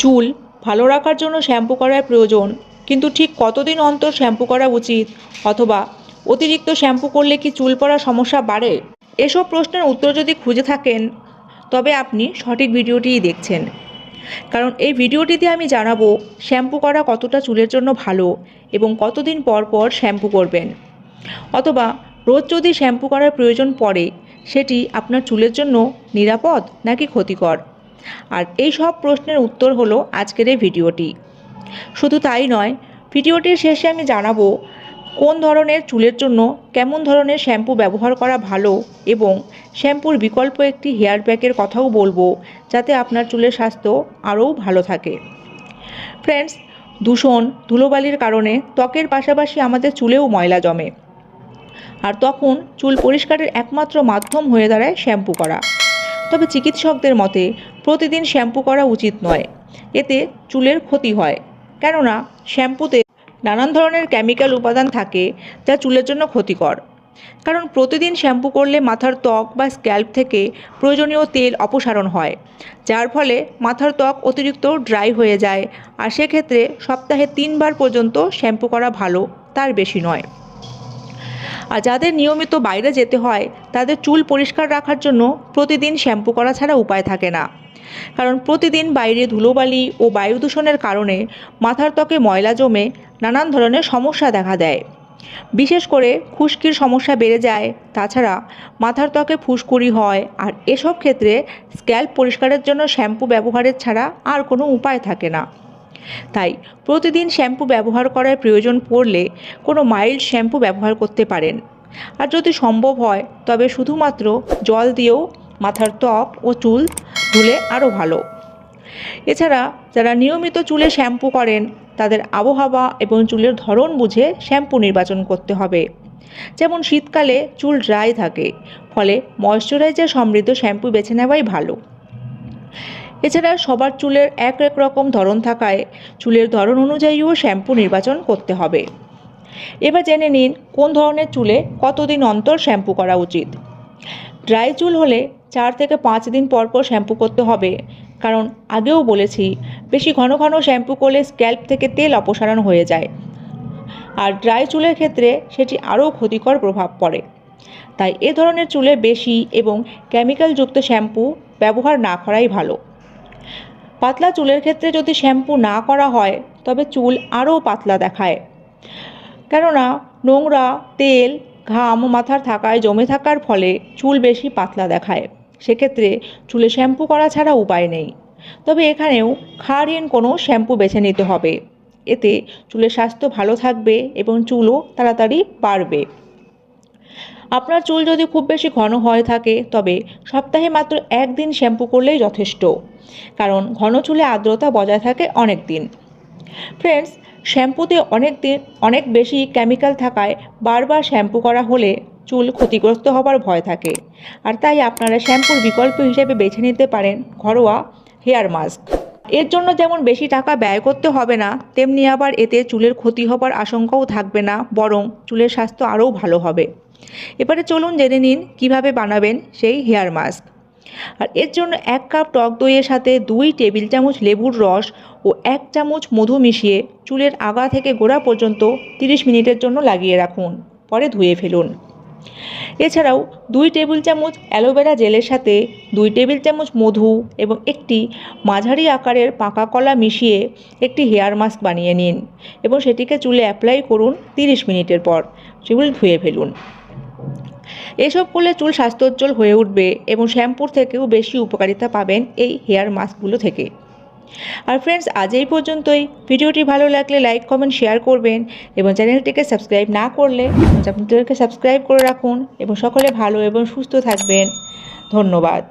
চুল ভালো রাখার জন্য শ্যাম্পু করার প্রয়োজন। কিন্তু ঠিক কতদিন অন্তর শ্যাম্পু করা উচিত? অথবা অতিরিক্ত শ্যাম্পু করলে কি চুল পড়ার সমস্যা বাড়ে? এসব প্রশ্নের উত্তর যদি খুঁজে থাকেন, তবে আপনি সঠিক ভিডিওটিই দেখছেন। কারণ এই ভিডিওটিতে আমি জানাব শ্যাম্পু করা কতটা চুলের জন্য ভালো এবং কতদিন পর পর শ্যাম্পু করবেন। অথবা রোজ যদি শ্যাম্পু করার প্রয়োজন পড়ে, সেটি আপনার চুলের জন্য নিরাপদ নাকি ক্ষতিকর? আর এই সব প্রশ্নের উত্তর হলো আজকের এই ভিডিওটি। শুধু তাই নয়, ভিডিওটির শেষে আমি জানাব কোন ধরনের চুলের জন্য কেমন ধরনের শ্যাম্পু ব্যবহার করা ভালো এবং শ্যাম্পুর বিকল্প একটি হেয়ার প্যাকের কথাও বলব যাতে আপনার চুলের স্বাস্থ্য আরও ভালো থাকে। ফ্রেন্ডস, দূষণ, ধুলোবালির কারণে ত্বকের পাশাপাশি আমাদের চুলেও ময়লা জমে। আর তখন চুল পরিষ্কারের একমাত্র মাধ্যম হয়ে দাঁড়ায় শ্যাম্পু করা। তবে চিকিৎসকদের মতে প্রতিদিন শ্যাম্পু করা উচিত নয়। এতে চুলের ক্ষতি হয়। কেননা, শ্যাম্পুতে নানান ধরনের কেমিক্যাল উপাদান থাকে যা চুলের জন্য ক্ষতিকর। কারণ প্রতিদিন শ্যাম্পু করলে মাথার ত্বক বা স্ক্যাল্প থেকে প্রয়োজনীয় তেল অপসারণ হয়, যার ফলে মাথার ত্বক অতিরিক্ত ড্রাই হয়ে যায়। আর সেক্ষেত্রে সপ্তাহে তিনবার পর্যন্ত শ্যাম্পু করা ভালো, তার বেশি নয়। আর যাদের নিয়মিত বাইরে যেতে হয়, তাদের চুল পরিষ্কার রাখার জন্য প্রতিদিন শ্যাম্পু করা ছাড়া উপায় থাকে না। কারণ প্রতিদিন বাইরে ধুলোবালি ও বায়ু দূষণের কারণে মাথার ত্বকে ময়লা জমে নানান ধরনের সমস্যা দেখা দেয়। বিশেষ করে খুশকির সমস্যা বেড়ে যায়, তাছাড়া মাথার ত্বকে ফুসকুড়ি হয় আর এসব ক্ষেত্রে স্ক্যাল্প পরিষ্কারের জন্য শ্যাম্পু ব্যবহারের ছাড়া আর কোনো উপায় থাকে না। তাই প্রতিদিন শ্যাম্পু ব্যবহার করার প্রয়োজন পড়লে কোনো মাইল্ড শ্যাম্পু ব্যবহার করতে পারেন। আর যদি সম্ভব হয়, তবে শুধুমাত্র জল দিয়েও মাথার ত্বক ও চুল ধুলে আরও ভালো। এছাড়া যারা নিয়মিত চুলে শ্যাম্পু করেন, তাদের আবহাওয়া এবং চুলের ধরন বুঝে শ্যাম্পু নির্বাচন করতে হবে। যেমন শীতকালে চুল ড্রাই থাকে, ফলে ময়শ্চারাইজার সমৃদ্ধ শ্যাম্পু বেছে নেওয়াই ভালো। এছাড়া সবার চুলের এক এক রকম ধরন থাকায় চুলের ধরন অনুযায়ীও শ্যাম্পু নির্বাচন করতে হবে। এবার জেনে নিন, কোন ধরনের চুলে কতদিন অন্তর শ্যাম্পু করা উচিত? ড্রাই চুল হলে চার থেকে পাঁচ দিন পর পর শ্যাম্পু করতে হবে। কারণ আগেও বলেছি, বেশি ঘন ঘন শ্যাম্পু করলে স্ক্যাল্প থেকে তেল অপসারণ হয়ে যায়। আর ড্রাই চুলের ক্ষেত্রে সেটি আরও ক্ষতিকর প্রভাব পড়ে। তাই এ ধরনের চুলে বেশি এবং কেমিক্যালযুক্ত শ্যাম্পু ব্যবহার না করাই ভালো। পাতলা চুলের ক্ষেত্রে যদি শ্যাম্পু না করা হয়, তবে চুল আরও পাতলা দেখায়। কেননা, নোংরা, তেল, ঘাম মাথার থাকায়, জমে থাকার ফলে চুল বেশি পাতলা দেখায়। সেক্ষেত্রে চুলে শ্যাম্পু করা ছাড়া উপায় নেই। তবে এখানেও ক্ষারহীন কোনো শ্যাম্পু বেছে নিতে হবে। এতে চুলের স্বাস্থ্য ভালো থাকবে এবং চুলও তাড়াতাড়ি বাড়বে। আপনার চুল যদি খুব বেশি ঘন হয়ে থাকে, তবে সপ্তাহে মাত্র একদিন শ্যাম্পু করলেই যথেষ্ট। কারণ ঘন চুলে আর্দ্রতা বজায় থাকে অনেক দিন ফ্রেন্ডস, শ্যাম্পুতে অনেক দিন, অনেক বেশি কেমিক্যাল থাকায় বারবার শ্যাম্পু করা হলে চুল ক্ষতিগ্রস্ত হবার ভয় থাকে। আর তাই আপনারা শ্যাম্পুর বিকল্প হিসেবে বেছে নিতে পারেন ঘরোয়া হেয়ার মাস্ক। এর জন্য যেমন বেশি টাকা ব্যয় করতে হবে না, তেমনি আবার এতে চুলের ক্ষতি হবার আশঙ্কাও থাকবে না, বরং চুলের স্বাস্থ্য আরও ভালো হবে। এবারে চলুন জেনে নিন কীভাবে বানাবেন সেই হেয়ার মাস্ক। আর এর জন্য এক কাপ টক দইয়ের সাথে দুই টেবিল চামচ লেবুর রস ও এক চামচ মধু মিশিয়ে চুলের আগা থেকে গোড়া পর্যন্ত 30 মিনিটের জন্য লাগিয়ে রাখুন, পরে ধুয়ে ফেলুন। এছাড়াও দুই টেবিল চামচ অ্যালোভেরা জেলের সাথে দুই টেবিল চামচ মধু এবং একটি মাঝারি আকারের পাকা কলা মিশিয়ে একটি হেয়ার মাস্ক বানিয়ে নিন এবং সেটিকে চুলে অ্যাপ্লাই করুন 30 মিনিটের পর। চুল ধুয়ে ফেলুন। এসব করলে চুল স্বাস্থ্যোজ্জ্বল হয়ে উঠবে এবং শ্যাম্পুর থেকেও বেশি উপকারিতা পাবেন এই হেয়ার মাস্কগুলো থেকে। আর ফ্রেন্ডস আজ এই পর্যন্তই। ভিডিওটি ভালো লাগলে লাইক কমেন্ট শেয়ার করবেন এবং চ্যানেলটিকে সাবস্ক্রাইব না করলে আপনাদেরকে সাবস্ক্রাইব করে রাখুন এবং সকলে ভালো এবং সুস্থ থাকবেন। ধন্যবাদ।